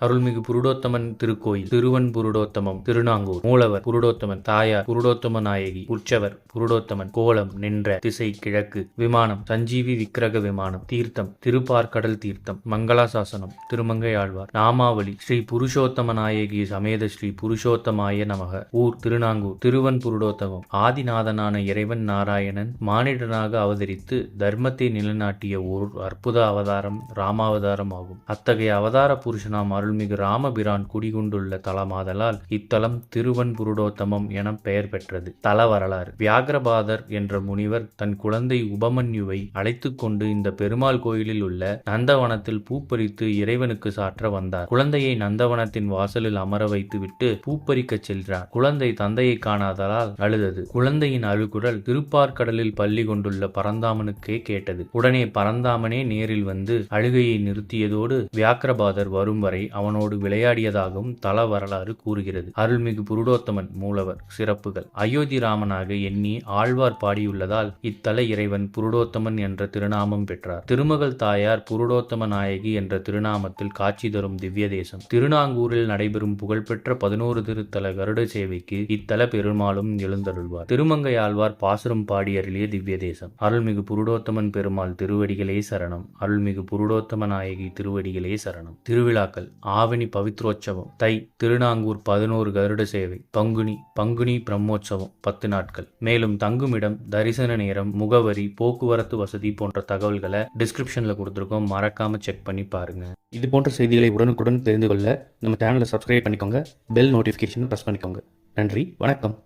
அருள்மிகு புருடோத்தமன் திருக்கோயில் திருவன் புருடோத்தமம் திருநாங்கூர் மூலவர் புருடோத்தமன் தாயார் புருடோத்தம நாயகி உற்சவர் புருடோத்தமன் கோலம் நின்ற திசை கிழக்கு விமானம் சஞ்சீவி விக்கிரக விமானம் தீர்த்தம் திருப்பார்கடல் தீர்த்தம் மங்களாசாசனம் திருமங்கையாழ்வார் நாமாவளி ஸ்ரீ புருஷோத்தம நாயகி சமேத ஸ்ரீ புருஷோத்தமாய நமக ஊர் திருநாங்கூர் திருவன் புருடோத்தமம் ஆதிநாதனான இறைவன் நாராயணன் மானிடனாக அவதரித்து தர்மத்தை நிலைநாட்டிய ஓர் அற்புத அவதாரம் ராமாவதாரம் ஆகும். அத்தகைய அவதார புருஷனாம் அருள்மிகு ராமபிரான் குடிகொண்டுள்ள தலமாதலால் இத்தலம் திருவன்புருடோத்தமம் என பெயர் பெற்றது. தல வரலாறு. வியாகரபாதர் என்ற முனிவர் தன் குழந்தை உபமன்யுவை அழைத்து கொண்டு இந்த பெருமாள் கோயிலில் உள்ள நந்தவனத்தில் பூப்பறித்து இறைவனுக்கு சாற்ற வந்தார். குழந்தையை நந்தவனத்தின் வாசலில் அமர வைத்துவிட்டு பூப்பறிக்கச் சென்றார். குழந்தை தந்தையை காணாததால் அழுதது. குழந்தையின் அழுகுரல் திருப்பார்கடலில் பள்ளி கொண்டுள்ள பரந்தாமனுக்கே கேட்டது. உடனே பரந்தாமனே நேரில் வந்து அழுகையை நிறுத்தியதோடு வியாக்கிரபாதர் வரும் வரை அவனோடு விளையாடியதாகவும் தல வரலாறு கூறுகிறது. அருள்மிகு புருடோத்தமன் மூலவர் சிறப்புகள். அயோத்தி ராமனாக எண்ணி ஆழ்வார் பாடியுள்ளதால் இத்தல இறைவன் புருடோத்தமன் என்ற திருநாமம் பெற்றார். திருமகள் தாயார் புருடோத்தம நாயகி என்ற திருநாமத்தில் காட்சி தரும் திவ்ய தேசம் திருநாங்கூரில் நடைபெறும் புகழ்பெற்ற பதினோரு திருத்தல கருட சேவைக்கு இத்தல பெருமாளும் எழுந்தருள்வார். திருமங்கை ஆழ்வார் பாசுரம் பாடி அருளிய திவ்ய தேசம் அருள்மிகு புருடோத்தமன் பெருமாள் திருவடிகளே சரணம். அருள்மிகு புருடோத்தம நாயகி திருவடிகளே சரணம். திருவிழாக்கள் ஆவணி பவித்ரோற்சவம் தை திருநாங்கூர் பதினோரு கருட சேவை பங்குனி பங்குனி பிரம்மோற்சவம் பத்து நாட்கள். மேலும் தங்குமிடம் தரிசன நேரம் முகவரி போக்குவரத்து வசதி போன்ற தகவல்களை டிஸ்கிரிப்ஷனில் கொடுத்துருக்கோம். மறக்காம செக் பண்ணி பாருங்க. இது போன்ற செய்திகளை உடனுக்குடன் தெரிந்து கொள்ள நம்ம சேனலை சப்ஸ்கிரைப் பண்ணிக்கோங்க. பெல் நோட்டிஃபிகேஷன் ப்ரெஸ் பண்ணிக்கோங்க. நன்றி வணக்கம்.